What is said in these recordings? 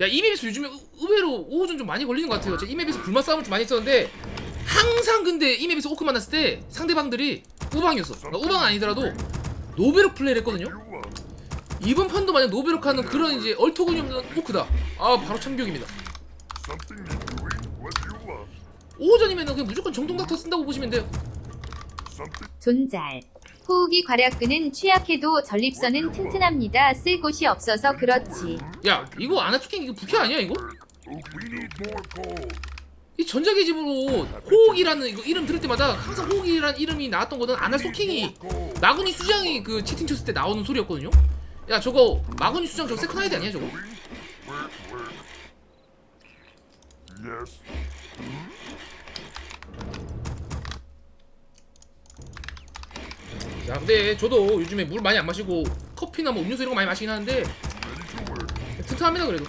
야 이맵에서 요즘에 의- 의외로 오호전 좀 많이 걸리는 것 같아요. 제가 이맵에서 불맛 싸움을 좀 많이 했었는데 항상 근데 이맵에서 오크 만났을 때 상대방들이 우방이었어. 그러니까 우방 아니더라도 노베록 플레이를 했거든요. 이번 판도 만약 노베록 하는 그런 이제 얼토근이 없는 오크다. 아 바로 want? 오호전이면은 그냥 무조건 정통 닥터 쓴다고 보시면 돼요. 존잘. 호흡이 괄약근은 취약해도 전립선은 튼튼합니다. 쓸 곳이 없어서 그렇지. 야 이거 아나투킹 이거 부캐 아니야 이거? 이 전자계집으로 호옥이라는 이거 이름 들을 때마다 항상 호옥이라는 이름이 나왔던 거는 아날 소킹이 Gold. 마구니 수장이 그 채팅 쳤을 때 나오는 소리였거든요. 야 저거 마구니 수장 저거 세컨 하이드 아니야 저거? 자 근데 저도 요즘에 물 많이 안 마시고 커피나 뭐 음료수 이런 거 많이 마시긴 하는데. 튼튼합니다 그래도.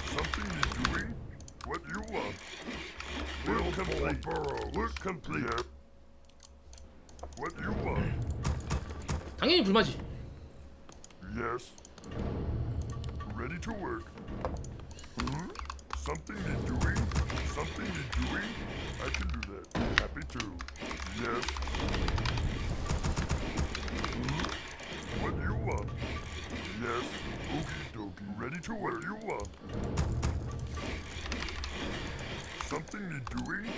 당연히 불마지. Yes. Ready to work. Hmm? Something you're doing? Something you're doing? I can do that. Happy to. Yes. To work. You want? Something you're doing?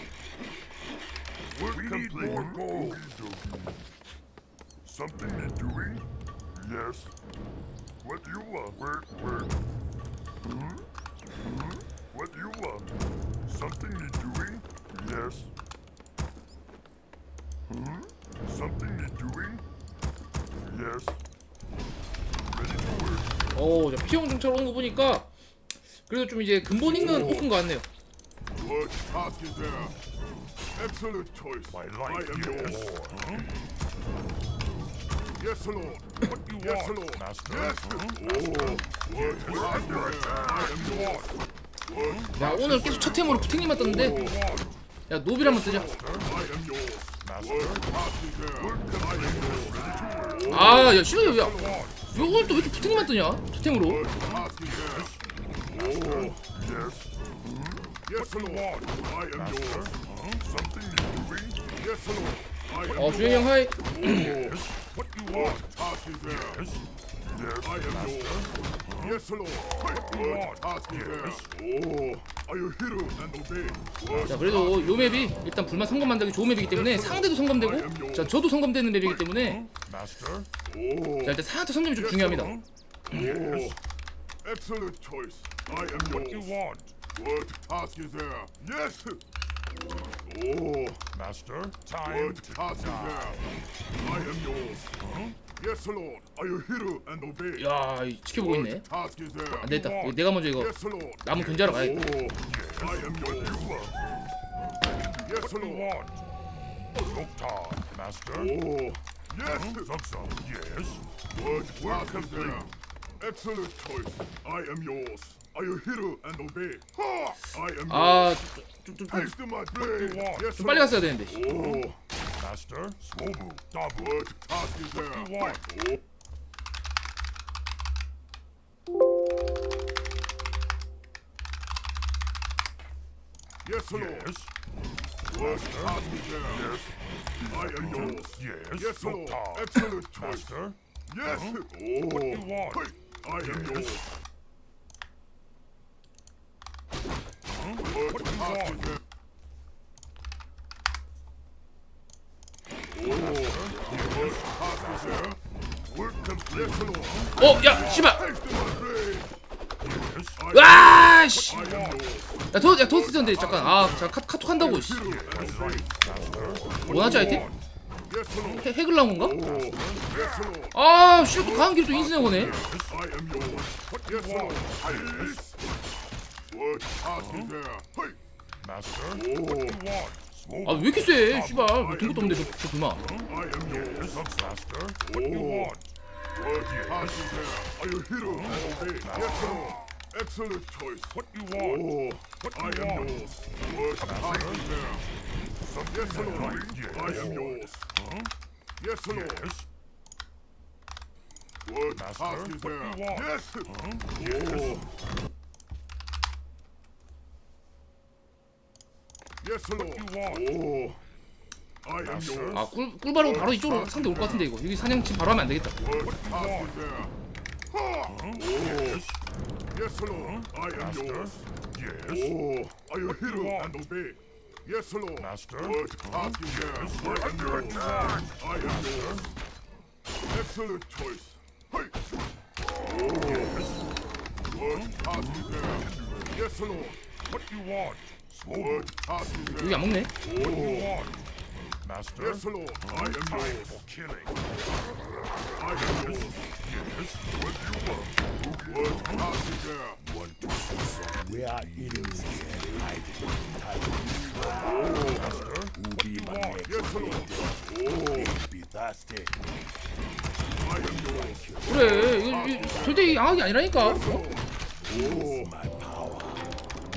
Work we complete. need more gold. Something you're doing? Yes. What you want? Work, work. Hmm? Hmm? What you want? Something you're doing? 어, 자, 피용 정찰 오는 거 보니까 그래도 좀 이제 근본 있는 오픈 것 같네요. What task is there? Excellent choice. I like I am yours. Yes, Lord. What you yes, want, Lord. Master? Yes. Oh. What task is there? I am yours. What 야 오늘 계속 첫 템으로 부팅님만 떴는데? 야 노빌 한번 뜨자. I am yours. Master? What task is there? I am yours. Ready to work. 아, 야 싫어요, 야. 야 오늘 또왜 이렇게 부팅님만 뜨냐? Oh. Am 어 주영이 형 하이. Oh. 자 그래도 요 맵이 일단 불만 성검 만들기 좋은 맵이기 때문에 상대도 성검되고 자 저도 성검되는 맵이기 때문에. Oh. 자 일단 상한테 성검이 좀 중요합니다. Oh. I. Oh. Master. Time task is there? I am yours. Yes, Lord. Are you hero and obey? 야 이- 지켜보고 있네. What task is there? 안. 이거 내가 먼저 이거 Yes, Lord. 나무 견제하러 가야겠다. Oh. I am yours. Yes, Lord. Time, Master. Oh. Yes. Some, Yes. Task is there? Excellent choice. I am yours. Are you hero and obey? Ha! I am yours. 아좀좀 좀, Haste to my blade. Yes, 좀 빨리 갔어야 되는데. Oh. Master. Slow move. Double. What task is there? What you want? Oh. Yes, Lord. Yes. What task is there? Yes. I am yours. Yes. Yes, Lord. Excellent choice. Master. Yes. Oh. What you want? I am yours. 어, 야, 씨발. 와, 씨. 야, 도, 야, 도스 던데 잠깐. 아, 자, 카, 카톡 한다고. 씨. 원하지 아이템? 해, 핵을 나온 건가? 아, 씨, 또 가는 또 인스네 거네. 아, 왜 이렇게 세? 씨발. 뭐든 것도 없는데 저, 저? Oh. Oh. Oh, I am yours. 아 꿀, 꿀바로 바로 이쪽으로 상대 올 것 같은데 이거. 여기 사냥치 바로 하면 안 되겠다 Oh. Oh. Oh. 여기 안 먹네 What do you want? Master? Yes, Lord. I am yours. For killing. I am yours. Yes. What do you want? What task is there? Want to see some We are enemies can hide. Master? Who be my next Yes, Lord. Oh, be thirsty? I am yours. 그래 이거, 이거 절대 이 양악이 아니라니까 어? Oh, My power.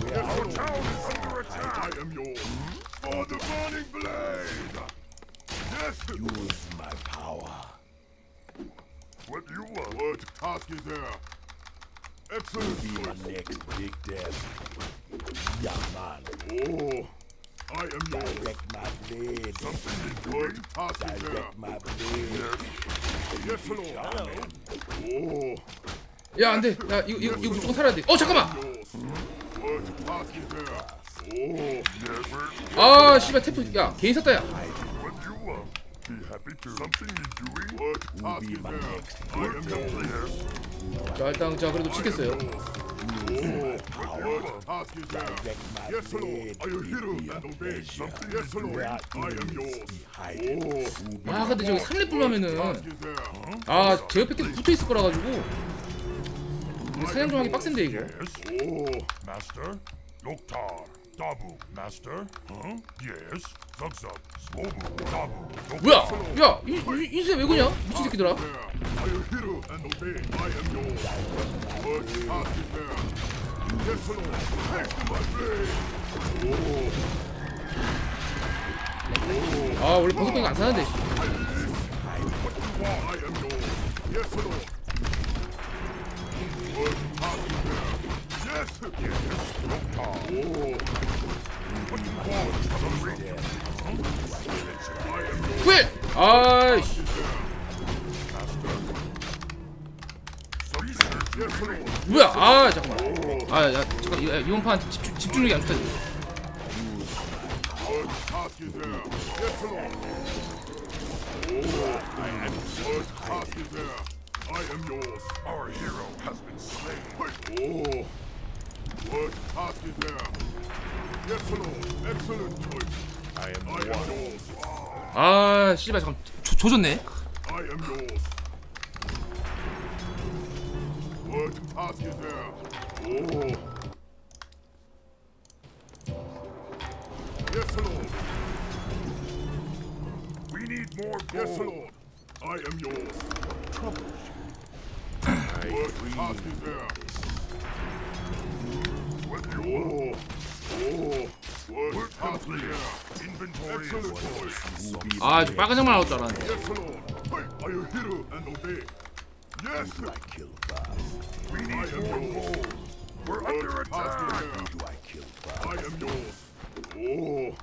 yes, Lord. town is under attack. I am yours. For the burning blade. Yes. Use my power. What you want? What task is there? Excellent Be my next big death. Yeah, man. Oh, I am yours. Direct my blade. Something is. What task is there? Direct my blade. Yes, Lord. Oh, 야 안돼 야 이거, 이거, 이거 무조건 살아야 돼어 잠깐만 yours. What task is there? Oh. 아 씨발 태프 야 개인 샀다 야. 자 일단 자 그래도 Oh. Oh, be 아 근데 저기 3렙 불하면은 task is there? Huh? 아제 옆에 계속 붙어있을 거라 가지고 이거 사냥 좀 하기 빡센데 이거 Oh, Master. Dabu. Master. Huh? Yes. Zugzug. Swobu. Dabu. 뭐야 야 이, 이, 인수야 왜 그냐 미친 새끼들아 Are you hero and obey? I am yours. What task is there? Yes, Lord. Take to my blade. Oh, 아 원래 버섯고기가 안 사는데? I am. Yes, Lord. Yes. Yes. 왜? 아이씨. 뭐야? 아 잠깐만. 아 야 잠깐 이- 야, 이번 판 집중, 집중력이 안 좋다 What task is there? Yes. Oh. Oh? Yes, Lord. Excellent choice. I am, I am yours. 아 씨발 잠깐 조, 조졌네 I am yours. What task is there? Oh. Yes, Lord. We need more gold. Yes, Lord. I am yours. What task is there? Oh. Choice. 아저 빨간 장만 나올 줄 알았는데. Oh,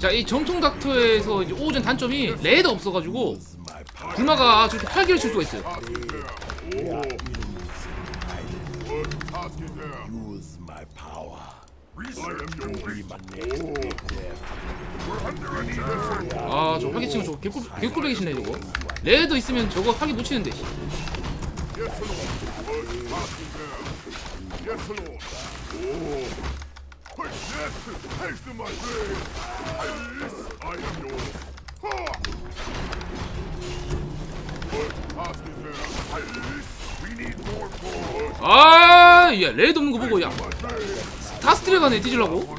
자이 정통 닥터에서 이제 오전 단점이 레드 없어가지고? 불마가 저렇게 활기를 칠 수가 있어요 아저거 저거 개꿀, 개꿀백이시네 저거 레드 있으면 저거 활기 못 치는데 씨. Yes, Lord. What task is there? Yes, Lord. Oh, hey, yes. Take to my blade. Yes, I am yours. Ha! What task is there? Yes. We need more gold. 아야 레드 없는 거 보고 야. 다 스트레 가네 뒤질라고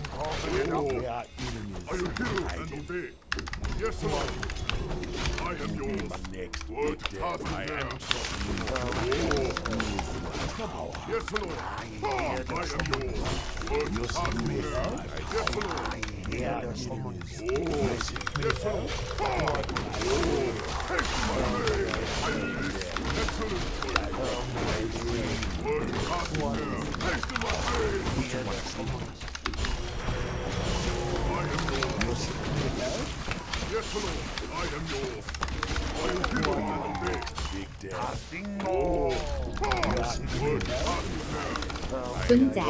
존잘.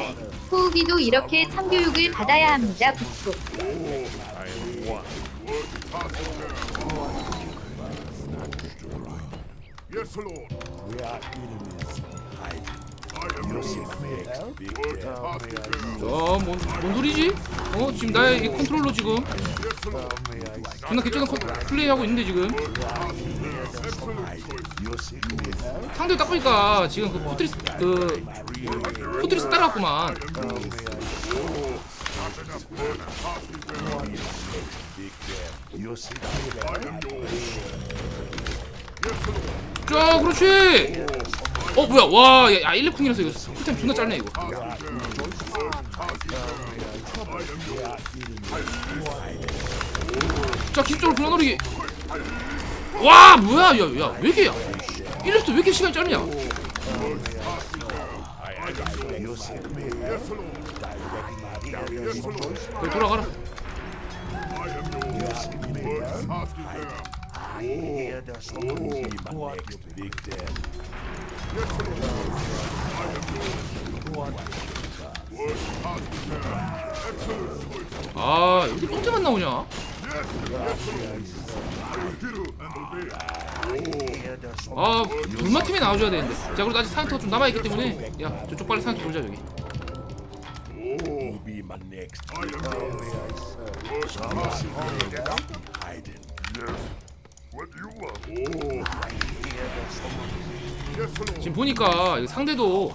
호흡이도 이렇게 참교육을 받아야 합니다. 북북. Yes, Lord. We are enemies. I am it down. 야, 뭔, 뭔 소리지? 어, 지금 나의 이 컨트롤러 지금 Lord. 존나 개쩌는 컨- 플레이하고 있는데 지금 상대 딱 보니까 지금 그 포트리스 그 포트리스 따라왔구만. 자, 그렇지. 어, 뭐야? 와, 야, 야 1렙쿵이라서 이거 풀템 존나 짧네 이거. 자, 기술적으로 불러놀이기. 와, 뭐야? 야, 야, 왜 이렇게 야? 1렙도 왜 이렇게 시간이 짧냐? 돌아가라. Big death. 아, 여기 똥때만 나오냐? 아, 불마 팀이 나와줘야 되는데. 자, 그리고 아직 사이트가 좀 남아 있기 때문에, 야, 저쪽 빨리 사이트 돌자 여기. 지금 보니까 이 상대도.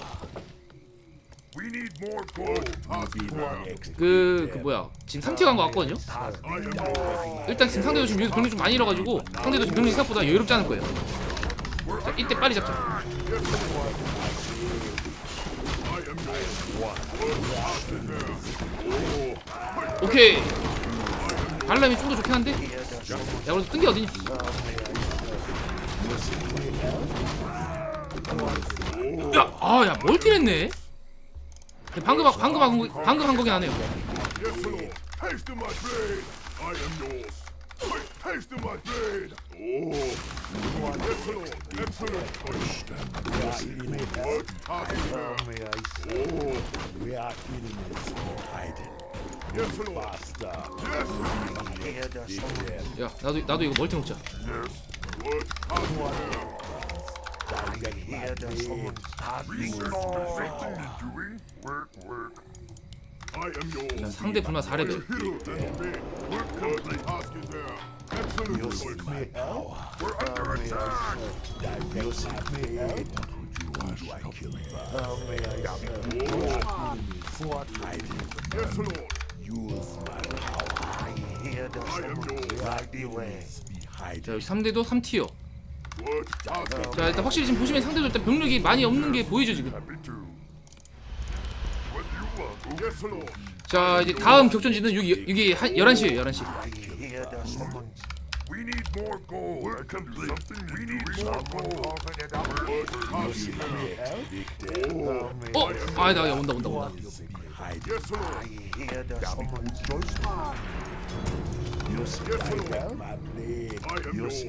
그, 그 뭐야, 지금 3티 간거 같거든요? 일단 지금 상대도 지금 여기서 병력 좀 많이 잃어가지고 상대도 지금 병력이 생각보다 여유롭지 않을 거예요. 자, 이때 빨리 잡자. 오케이. 발람이 좀 더 좋긴 한데. 야, 그래도 뜬게 어디니? 야, 아, 야, 멀티했네. 방금 한- 방금 한 거, 방금 한 거긴 하네요. Oh. 야, 나도 나도 이거 멀티 먹자. Blade. Research perfecting the doing. Work, work. I am yours. 상대 불마 4레벨. Hero and obey. Work complete. Task is there. Excellent. Lord. My power. I kill first? Hiding. Yes, Lord. Use 자, 여기 3대도 3티어. Word passed it 자, 일단 확실히 지금 보시면 상대도 일단 병력이 많이 없는 게 보이죠 지금. 자, i제 다음 격전지는 여기 여기 한 11시에요, 11시. We need more gold. We're complete. We need more gold. Word passed it down. Big death. 어? 아, 나 온다, 온다, 온다. Hiding. Yes, Lord. Use Yes, Lord. my blade. I yours.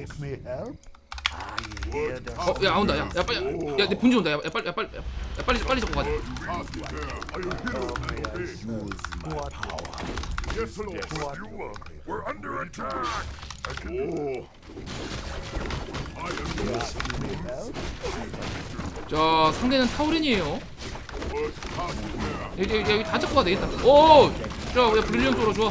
Word 어, 야, 아, 온다. 야, 야 빨리. 야, 내 본지 온다. 야, 야 빨리, 야 빨리, 야, 야, 빨리, 빨리 잡고 가자. it my power. Yes, Lord. What you want? We're under attack. I can do. I am yours. 자, 상대는 타우린이에요. Word passed it down. 여기, 여기, 여기 다 잡고 가야 되겠다. 오! 자, 야, 브릴리언 도로 좋아.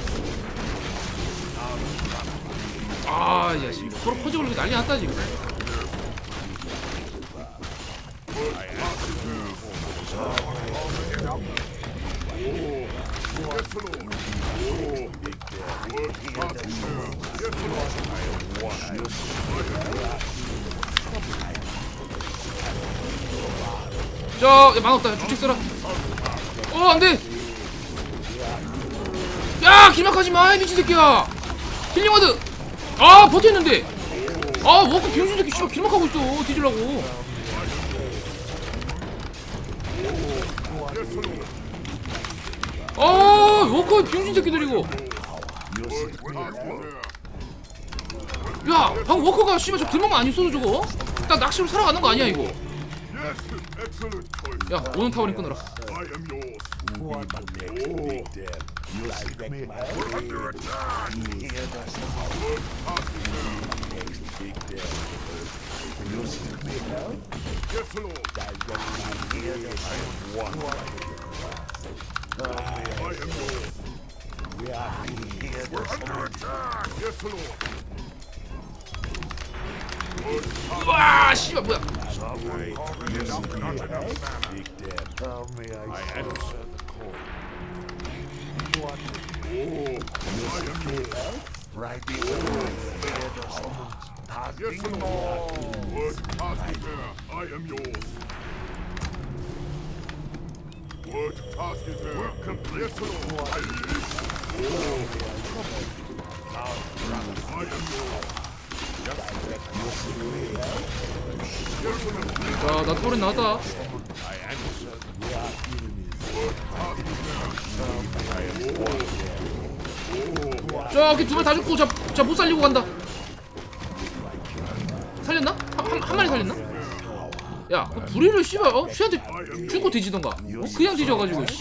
야, 씨. 서로 퍼지고 이렇게 난리 났다, 지금. 자, 야, 만 없다. 주책 써라. 어, 안 돼. 야, 기막하지 마, 이 미친 새끼야. 힐링 와드. 아, 버텼는데. 아, 워크 병신 새끼 씨발 기막하고 있어. 뒤질라고. 아, 워크 병신 새끼들 이고. 야, 방금 워커가 씨발 저 들먹만 안 있어도 저거. 딱 낚시로 살아가는 거 아니야 이거. 야, 오는 타워링 끊어라. I am yours. Who am I next big them? You respect my Under name. attack. Hear the Work task there. next big them. You seek me help? Yes, Lord. Direct my hear the one. I am yours. We are here the Under attack. Yes, Lord. Work task 와, 씨발 뭐야? You seek me help? Big them. How may I answer 나 타워링 나왔다. 렇게 두명 다 죽고, 자, 자, 못 살리고 간다. 살렸나? 한, 한, 한 마리 살렸나? 야, 그 불의를 씨발, 어? 쥐한테 죽고 뒤지던가. 어? 그냥 뒤져가지고, 씨.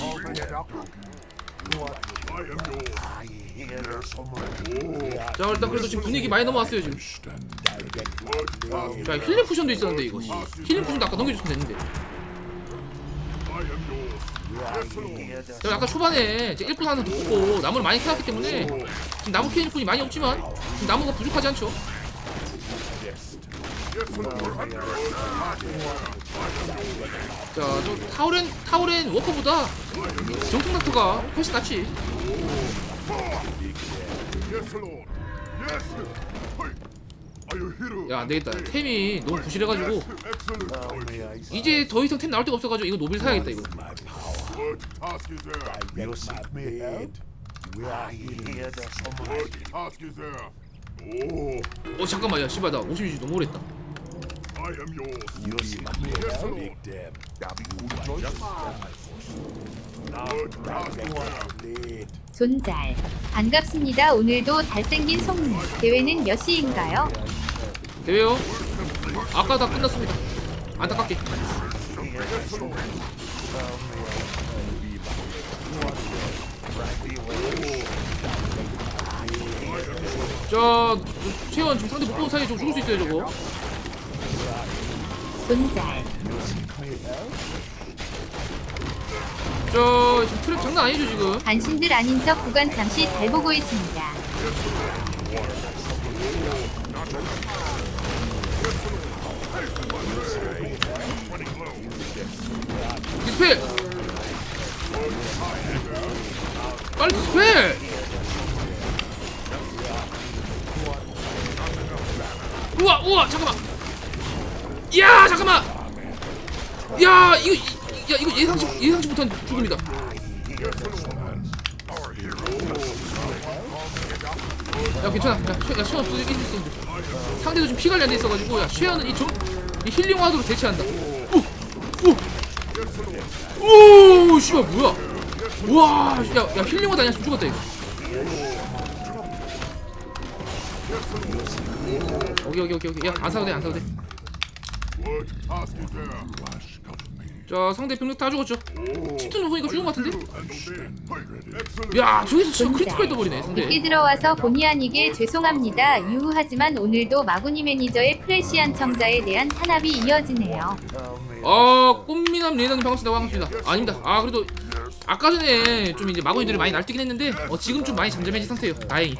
자, 일단 그래도 지금 분위기 많이 넘어왔어요, 지금. 자, 힐링 쿠션도 있었는데, 이거. 씨. 힐링 쿠션도 아까 넘겨줬으면 됐는데. 자, 아까 초반에 이제 1분 하나 더 뽑고 나무를 많이 캐왔기 때문에 지금 나무 캐는 분이 많이 없지만 지금 나무가 부족하지 않죠. 자, 저 타우렌 타우렌 워커보다 정통 닥터가 훨씬 낫지. 야, 안 되겠다. 템이 너무 부실해가지고 이제 더 이상 템 나올 데가 없어가지고 이거 노빌 사야겠다 이거. Work task is there. You seek me help? We are here. Work task is there. Oh, 어 잠깐만 야 씨발 나 50주 너무 오랬다. I am yours. You seek me? Lord. Big them. Work task is there. 존잘. 반갑습니다. 오늘도 잘생긴 송님. 대회는 몇 시인가요? 대회요? 아까 다 끝났습니다. 안타깝게. 자, 최원 지금 상대 못 보는 사이에 좀 죽을 수 있어요 저거. 저 지금 트랩 장난 아니죠 지금. 간신들 아닌 척 구간 잠시 잘 보고 있습니다. 디스펠! 빨리 디스펠! 우와 우와 잠깐만 야 잠깐만 야 이거 이- 야 이거 예상치 예상치 못한 죽음이다 야 괜찮아 야, 쉐, 야 시간 없어 이길 수 이제. 상대도 지금 피관리 안돼 있어가지고 야 쉐어는 이, 좀, 이 힐링 와드로 대체한다 오! 오, 씨발 뭐야? 와, 야, 야 힐링 와드 아니었으면 죽었다 이거. 오케이 오케이 오케이 오케이. 야안 사도 돼, 안 사도 돼. Work task is there. 자 상대 병력 다 죽었죠. 치트는 보니까 죽은 것 같은데? 야 저기서 진짜 크리티컬 떠버리네 상대. 늦게 들어와서 본의 아니게 죄송합니다. 유하지만 오늘도 마구니 매니저의 프레시한 청자에 대한 탄압이 이어지네요. 아 꽃미남 레이더님 반갑습니다 반갑습니다. 아닙니다. 아 그래도 아까 전에 좀 이제 마구니들이 많이 날뛰긴 했는데 어 지금 좀 많이 잠잠해진 상태예요. 다행히.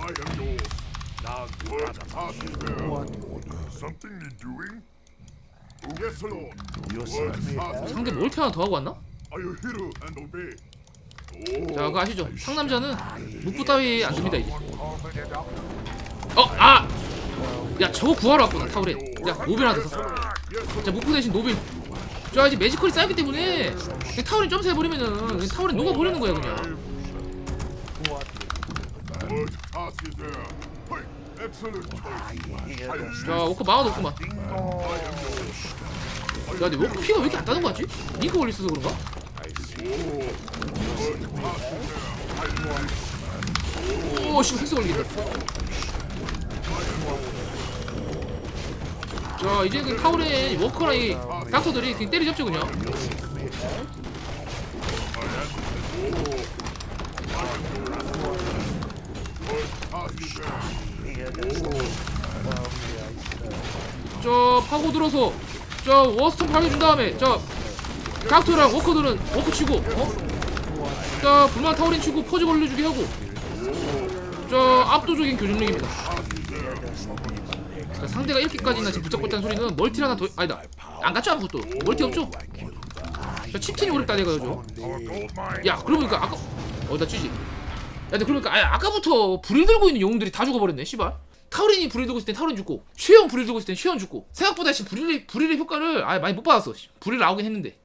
상대 몰캐 하나 더 하고 왔나? 자 그거 아시죠? 상남자는 묵부 따위 안 듭니다 이제 어! 아! 야 저거 구하러 왔구나 타우렌 야 노빌 하나 더 사. 자 묵부 대신 노빌 자 이제 매지컬이 쌓였기 때문에 타우렌 점수해버리면은 그냥 타우렌 녹아버리는 거야 그냥 자 워커 막아놓구만 야 근데 워커 피가 왜 이렇게 안 따는 거 같지? 링크 걸렸어서 그런가? 오씨 헬스 걸리겠다 자 이제 그 타우렌 워커랑 이 닥터들이 그냥 때리잡죠 그냥 파고 들어서 저 워스턴 파괴준 다음에 저 닥터랑 워커들은 워커 치고 어? 자 불만 타우린 치고 퍼즈 걸려주게 하고 저 압도적인 교전력입니다. 자, 상대가 이렇게까지나 지금 붙잡고 있다는 소리는 멀티 하나 더 아니다. 안 갔죠 아무것도. 멀티 없죠? 자 칩틴이 오렵다 내가 mine. 야 그러고 보니까 아까 어나 찌지? 야 근데 그러니까 아, 아까부터 불을 들고 있는 영웅들이 다 죽어버렸네 씨발 타우린이 불을 들고 있을 땐 타우린 죽고 쉐형 불을 들고 있을 땐 쉐형 죽고 생각보다 지금 불의 효과를 아 많이 못 받았어 씨. 불이 나오긴 했는데